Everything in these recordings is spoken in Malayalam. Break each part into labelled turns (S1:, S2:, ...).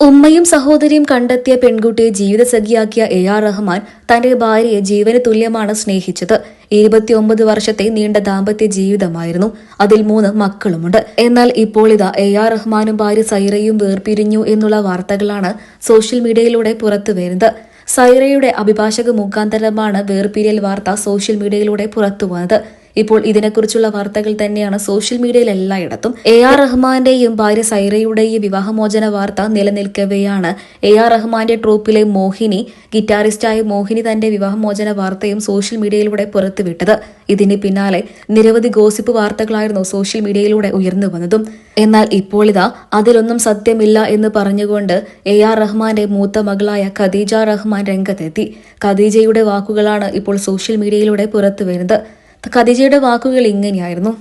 S1: ഉമ്മയും സഹോദരിയും കണ്ടെത്തിയ പെൺകുട്ടിയെ ജീവിതസഖിയാക്കിയ എ ആർ റഹ്മാൻ തന്റെ ഭാര്യയെ ജീവന് തുല്യമാണ് സ്നേഹിച്ചത്. ഇരുപത്തിയൊമ്പത് വർഷത്തെ നീണ്ട ദാമ്പത്യ ജീവിതമായിരുന്നു. അതിൽ മൂന്ന് മക്കളുമുണ്ട്. എന്നാൽ ഇപ്പോൾ ഇതാ എ ആർ റഹ്മാനും ഭാര്യ സൈറയും വേർപിരിഞ്ഞു എന്നുള്ള വാർത്തകളാണ് സോഷ്യൽ മീഡിയയിലൂടെ പുറത്തു വരുന്നത്. സൈറയുടെ അഭിഭാഷക മുഖാന്തരമാണ് വേർപിരിയൽ വാർത്ത സോഷ്യൽ മീഡിയയിലൂടെ പുറത്തു വന്നത്. ഇപ്പോൾ ഇതിനെക്കുറിച്ചുള്ള വാർത്തകൾ തന്നെയാണ് സോഷ്യൽ മീഡിയയിൽ എല്ലായിടത്തും. എ ആർ റഹ്മാന്റെയും ഭാര്യ സൈറയുടെയും വിവാഹമോചന വാർത്ത നിലനിൽക്കവെയാണ്. എ ആർ റഹ്മാന്റെ ട്രൂപ്പിലെ മോഹിനി ഗിറ്റാറിസ്റ്റായ മോഹിനി തന്റെ വിവാഹമോചന വാർത്തയും സോഷ്യൽ മീഡിയയിലൂടെ പുറത്തുവിട്ടത്. ഇതിന് പിന്നാലെ നിരവധി ഗോസിപ്പ് വാർത്തകളായിരുന്നു സോഷ്യൽ മീഡിയയിലൂടെ ഉയർന്നു വന്നതും. എന്നാൽ ഇപ്പോൾ ഇതാ അതിലൊന്നും സത്യമില്ല എന്ന് പറഞ്ഞുകൊണ്ട് എ ആർ റഹ്മാന്റെ മൂത്ത മകളായ ഖദീജ റഹ്മാൻ രംഗത്തെത്തി. ഖദീജയുടെ വാക്കുകളാണ് ഇപ്പോൾ സോഷ്യൽ മീഡിയയിലൂടെ പുറത്തു വരുന്നത് ഖദീജയുടെ വാക്കുകൾ ഇങ്ങനെയായിരുന്നു.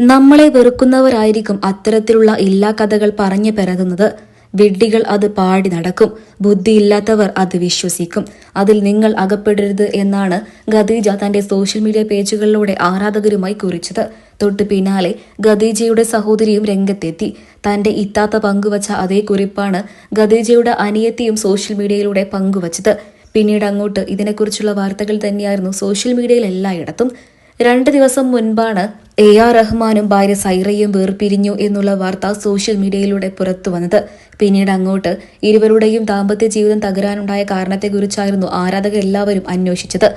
S1: നമ്മളെ വെറുക്കുന്നവരായിരിക്കും അത്തരത്തിലുള്ള ഇല്ലാ കഥകൾ പറഞ്ഞു പരതുന്നത് വിഡ്ഢികൾ അത് പാടി നടക്കും. ബുദ്ധിയില്ലാത്തവർ അത് വിശ്വസിക്കും. അതിൽ നിങ്ങൾ അകപ്പെടരുത് എന്നാണ് ഖദീജ തന്റെ സോഷ്യൽ മീഡിയ പേജുകളിലൂടെ ആരാധകരുമായി കുറിച്ചത്. തൊട്ടു പിന്നാലെ ഖദീജയുടെ സഹോദരിയും രംഗത്തെത്തി. തന്റെ ഇത്താത്ത പങ്കുവച്ച അതേ കുറിപ്പാണ് ഖദീജയുടെ അനിയത്തിയും സോഷ്യൽ മീഡിയയിലൂടെ പങ്കുവച്ചത്. പിന്നീട് അങ്ങോട്ട് ഇതിനെക്കുറിച്ചുള്ള വാർത്തകൾ തന്നെയായിരുന്നു സോഷ്യൽ മീഡിയയിൽ എല്ലായിടത്തും രണ്ട് ദിവസം മുൻപാണ് എ ആർ റഹ്മാനും ഭാര്യ സൈറയും വേർപിരിഞ്ഞു എന്നുള്ള വാർത്ത സോഷ്യൽ മീഡിയയിലൂടെ പുറത്തു വന്നത്. പിന്നീട് അങ്ങോട്ട് ഇരുവരുടെയും ദാമ്പത്യ ജീവിതം തകരാനുണ്ടായ കാരണത്തെക്കുറിച്ചായിരുന്നു ആരാധകർ എല്ലാവരും അന്വേഷിച്ചത്.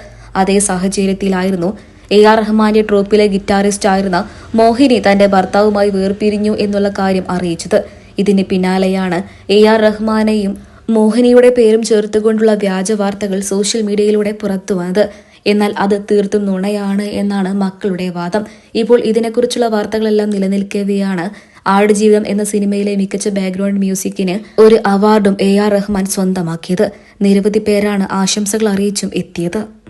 S1: അതേ സാഹചര്യത്തിലായിരുന്നു എ ആർ റഹ്മാന്റെ ട്രോപ്പിലെ ഗിറ്റാറിസ്റ്റ് ആയിരുന്ന മോഹിനി തന്റെ ഭർത്താവുമായി വേർപിരിഞ്ഞു എന്നുള്ള കാര്യം അറിയിച്ചത്. ഇതിന് പിന്നാലെയാണ് എ ആർ റഹ്മാനെയും മോഹിനിയുടെ പേരും ചേർത്തുകൊണ്ടുള്ള വ്യാജ വാർത്തകൾ സോഷ്യൽ മീഡിയയിലൂടെ പുറത്തു വന്നത്. എന്നാൽ അത് തീർത്തും നുണയാണ് എന്നാണ് മക്കളുടെ വാദം. ഇപ്പോൾ ഇതിനെക്കുറിച്ചുള്ള വാർത്തകളെല്ലാം നിലനിൽക്കവെയാണ് ആടുജീവിതം എന്ന സിനിമയിലെ മികച്ച ബാക്ക്ഗ്രൗണ്ട് മ്യൂസിക്കിന് ഒരു അവാർഡും എ ആർ റഹ്മാൻ സ്വന്തമാക്കിയത്. നിരവധി പേരാണ് ആശംസകൾ അറിയിച്ചും എത്തിയത്.